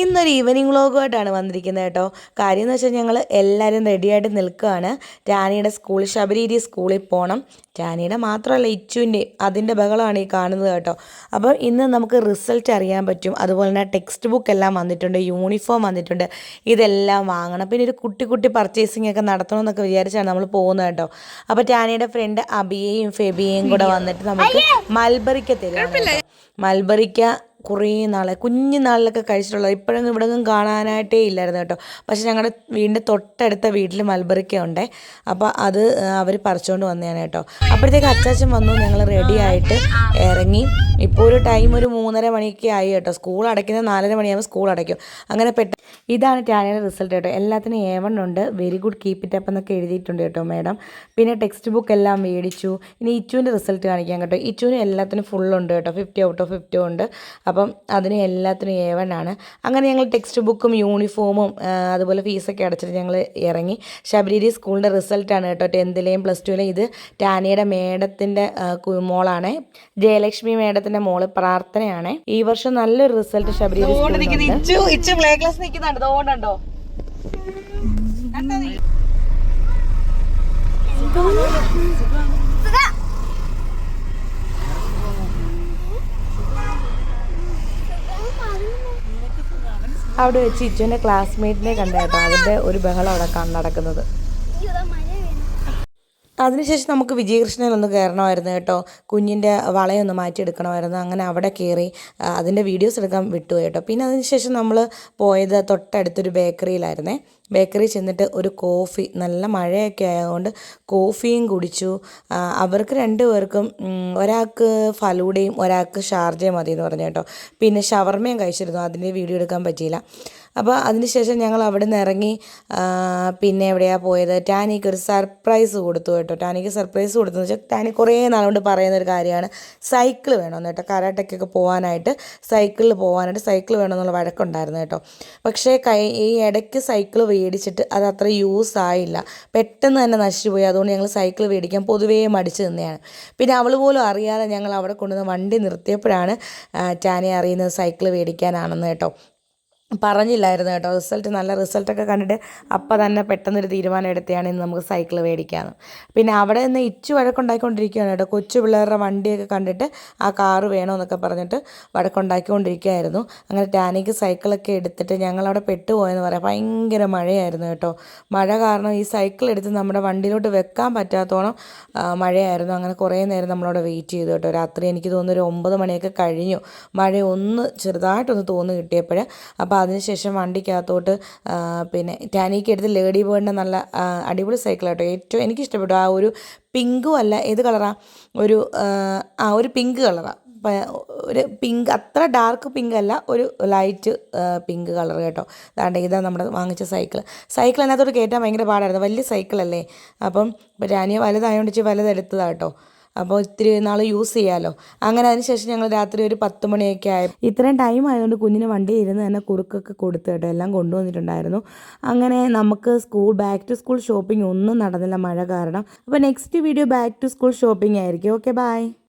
ഇന്നൊരു ഈവനിങ് വ്ളോഗുമായിട്ടാണ് വന്നിരിക്കുന്നത് കേട്ടോ. കാര്യം എന്ന് വെച്ചാൽ ഞങ്ങൾ എല്ലാവരും റെഡിയായിട്ട് നിൽക്കുകയാണ് ടാനിയുടെ സ്കൂൾ ശബരിരി സ്കൂളിൽ പോകണം ടാനിയുടെ മാത്രമല്ല ഇച്ചുവിന്റെ അതിന്റെ ബഹളമാണ് ഈ കാണുന്നത് കേട്ടോ. അപ്പോൾ ഇന്ന് നമുക്ക് റിസൾട്ട് അറിയാൻ പറ്റും. അതുപോലെ തന്നെ ടെക്സ്റ്റ് ബുക്ക് എല്ലാം വന്നിട്ടുണ്ട് യൂണിഫോം വന്നിട്ടുണ്ട്. ഇതെല്ലാം വാങ്ങണം. പിന്നെ ഒരു കുട്ടി കുട്ടി പർച്ചേസിംഗ് ഒക്കെ നടത്തണമെന്നൊക്കെ വിചാരിച്ചാണ് നമ്മൾ പോകുന്നത് കേട്ടോ. അപ്പോൾ ടാനിയുടെ ഫ്രണ്ട് അബിയെയും ഫെബിയെയും കൂടെ വന്നിട്ട് നമുക്ക് മൽബറിക്ക തരും മൽബറിക്ക കുറേ നാളെ കുഞ്ഞു നാളിലൊക്കെ കഴിച്ചിട്ടുള്ളത്. ഇപ്പോഴൊന്നും ഇവിടെ ഒന്നും കാണാനായിട്ടേ ഇല്ലായിരുന്നു കേട്ടോ. പക്ഷേ ഞങ്ങളുടെ വീടിന്റെ തൊട്ടടുത്ത വീട്ടിൽ മൽബറിക്ക ഉണ്ടേ അപ്പോൾ അത് അവർ പറിച്ചുകൊണ്ട് വന്നതാണ് കേട്ടോ. അപ്പോഴത്തേക്ക് അച്ചാച്ചൻ വന്നു ഞങ്ങൾ റെഡി ആയിട്ട് ഇറങ്ങി ഇപ്പോൾ ഒരു ടൈം ഒരു മൂന്നര മണിയൊക്കെ ആയി കേട്ടോ. സ്കൂൾ അടയ്ക്കുന്നത് നാലര മണിയാകുമ്പോൾ സ്കൂൾ അടയ്ക്കും. അങ്ങനെ പെട്ടെന്ന് ഇതാണ് ടാനയുടെ റിസൾട്ട് കേട്ടോ. എല്ലാത്തിനും എ വൺ ഉണ്ട്. Very good keep it up എന്നൊക്കെ എഴുതിയിട്ടുണ്ട് കേട്ടോ മാഡം പിന്നെ ടെക്സ്റ്റ് ബുക്ക് എല്ലാം മേടിച്ചു. ഇനി ഇച്ചുവിന്റെ റിസൾട്ട് കാണിക്കാം കേട്ടോ. ഇച്ചുവിന് എല്ലാത്തിനും ഫുൾ ഉണ്ട് കേട്ടോ. ഫിഫ്റ്റി ഔട്ട് ഓഫ് ഫിഫ്റ്റി ഉണ്ട്. അപ്പം അതിന് എല്ലാത്തിനും എ വൺ ആണ്. അങ്ങനെ ഞങ്ങൾ ടെക്സ്റ്റ് ബുക്കും യൂണിഫോമും അതുപോലെ ഫീസൊക്കെ അടച്ചിട്ട് ഞങ്ങൾ ഇറങ്ങി. ശബരിരി സ്കൂളിന്റെ റിസൾട്ടാണ് കേട്ടോ. ടെൻത്തിലെയും പ്ലസ് ടുവിലെയും ഇത് ടാനിയുടെ മേഡത്തിന്റെ മോളാണ്. ജയലക്ഷ്മി മേഡത്തിന്റെ മോൾ പ്രാർത്ഥനയാണ്. ഈ വർഷം നല്ലൊരു റിസൾട്ട് ശബരിരി പ്ലേ അവിടെ വെച്ച് ഇച്ചുവിന്റെ ക്ലാസ്മേറ്റിനെ കണ്ടായിരുന്നു അതിന്റെ ഒരു ബഹളം അവിടെ നടക്കുന്നത്. അതിനുശേഷം നമുക്ക് വിജയകൃഷ്ണൻ ഒന്ന് കയറണമായിരുന്നു കേട്ടോ. കുഞ്ഞിന്റെ വളയൊന്ന് മാറ്റിയെടുക്കണമായിരുന്നു. അങ്ങനെ അവിടെ കയറി അതിന്റെ വീഡിയോസ് എടുക്കാൻ വിട്ടു കേട്ടോ. പിന്നെ അതിനുശേഷം നമ്മൾ പോയത് തൊട്ടടുത്തൊരു ബേക്കറിയിലായിരുന്നേ ബേക്കറി ചെന്നിട്ട് ഒരു കോഫി നല്ല മഴയൊക്കെ ആയതുകൊണ്ട് കോഫിയും കുടിച്ചു. അവർക്ക് രണ്ട് പേർക്കും ഒരാൾക്ക് ഫലൂഡയും ഒരാൾക്ക് ഷാർജയും മതി എന്ന് പറഞ്ഞു കേട്ടോ. പിന്നെ ഷവർമയും കഴിച്ചിരുന്നു അതിന്റെ വീഡിയോ എടുക്കാൻ പറ്റിയില്ല. അപ്പോൾ അതിനുശേഷം ഞങ്ങൾ അവിടെ നിന്ന് ഇറങ്ങി പിന്നെ എവിടെയാണ് പോയത്? ടാനിക്ക് ഒരു സർപ്രൈസ് കൊടുത്തു കേട്ടോ. ടാനിക്ക് സർപ്രൈസ് കൊടുത്തെന്ന് വെച്ചാൽ ടാനി കുറേ നാളുകൊണ്ട് പറയുന്ന ഒരു കാര്യമാണ്. സൈക്കിൾ വേണമെന്ന് കേട്ടോ. കരാട്ടയ്ക്കൊക്കെ പോകാനായിട്ട് സൈക്കിളിൽ പോകാനായിട്ട് സൈക്കിൾ വേണമെന്നുള്ള വഴക്കുണ്ടായിരുന്നു കേട്ടോ. പക്ഷേ കൈ ഈ ഇടയ്ക്ക് സൈക്കിൾ മേടിച്ചിട്ട് അത് അത്ര യൂസ് ആയില്ല. പെട്ടെന്ന് തന്നെ നശിച്ചു പോയി അതുകൊണ്ട് ഞങ്ങൾ സൈക്കിൾ മേടിക്കാൻ പൊതുവേ മടിച്ചു നിന്നെയാണ്. പിന്നെ അവൾ പോലും അറിയാതെ ഞങ്ങൾ അവിടെ കൊണ്ടുവന്ന് വണ്ടി നിർത്തിയപ്പോഴാണ് ടാനെ അറിയുന്നത് സൈക്കിൾ മേടിക്കാനാണെന്ന് കേട്ടോ. പറഞ്ഞില്ലായിരുന്നു കേട്ടോ. റിസൾട്ട് നല്ല റിസൾട്ടൊക്കെ കണ്ടിട്ട് അപ്പം തന്നെ പെട്ടെന്നൊരു തീരുമാനം എടുക്കുകയാണ് ഇന്ന് നമുക്ക് സൈക്കിൾ മേടിക്കാമെന്ന് പിന്നെ അവിടെ നിന്ന് ഇച്ചു വഴക്കുണ്ടാക്കിക്കൊണ്ടിരിക്കുകയാണ് കേട്ടോ. കൊച്ചു പിള്ളേരുടെ വണ്ടിയൊക്കെ കണ്ടിട്ട് ആ കാറ് വേണമെന്നൊക്കെ പറഞ്ഞിട്ട് വഴക്കുണ്ടാക്കിക്കൊണ്ടിരിക്കുകയായിരുന്നു അങ്ങനെ ടാനിക്ക് സൈക്കിളൊക്കെ എടുത്തിട്ട് ഞങ്ങളവിടെ പെട്ടുപോയെന്ന് പറയാം. ഭയങ്കര മഴയായിരുന്നു കേട്ടോ. മഴ കാരണം ഈ സൈക്കിൾ എടുത്ത് നമ്മുടെ വണ്ടിയിലോട്ട് വെക്കാൻ പറ്റാത്തോളം മഴയായിരുന്നു. അങ്ങനെ കുറേ നേരം നമ്മളവിടെ വെയിറ്റ് ചെയ്തു കേട്ടോ. രാത്രി എനിക്ക് തോന്നുന്നു ഒരു ഒമ്പത് മണിയൊക്കെ കഴിഞ്ഞു. മഴ ഒന്ന് ചെറുതായിട്ടൊന്ന് തോന്നു കിട്ടിയപ്പോൾ അപ്പോൾ അതിനുശേഷം വണ്ടിക്കകത്തോട്ട് പിന്നെ ടാനിക്ക് എടുത്ത് ലേഡി ബേർഡിന്റെ നല്ല അടിപൊളി സൈക്കിൾ കേട്ടോ ഏറ്റവും എനിക്ക് ഇഷ്ടപ്പെട്ടു ആ ഒരു പിങ്കും അല്ല ഏത് കളറാണ് ഒരു ആ, ഒരു പിങ്ക് കളറാണ് ഒരു പിങ്ക് അത്ര ഡാർക്ക് പിങ്ക് അല്ല ഒരു ലൈറ്റ് പിങ്ക് കളർ കേട്ടോ. അതാണ്ട് ഇതാണ് നമ്മുടെ വാങ്ങിച്ച സൈക്കിൾ സൈക്കിൾ അതിനകത്തോട്ട് കയറ്റാൻ ഭയങ്കര പാടായിരുന്നു. വലിയ സൈക്കിളല്ലേ അപ്പം ഇപ്പം വലുതായതുകൊണ്ട് ഇച്ചിരി വലുതെടുത്തതാണ് കേട്ടോ. അപ്പോൾ ഇത്തിരി നാൾ യൂസ് ചെയ്യാമല്ലോ അങ്ങനെ അതിനുശേഷം ഞങ്ങൾ രാത്രി ഒരു പത്ത് മണിയൊക്കെ ആയി ഇത്രയും ടൈം ആയതുകൊണ്ട് കുഞ്ഞിന് വണ്ടി ഇരുന്ന് തന്നെ കുറുക്കൊക്കെ കൊടുത്തു കേട്ടോ. എല്ലാം കൊണ്ടുവന്നിട്ടുണ്ടായിരുന്നു. അങ്ങനെ നമുക്ക് school back to school shopping ഒന്നും നടന്നില്ല മഴ കാരണം. അപ്പോൾ next video back to school shopping ആയിരിക്കും. Okay bye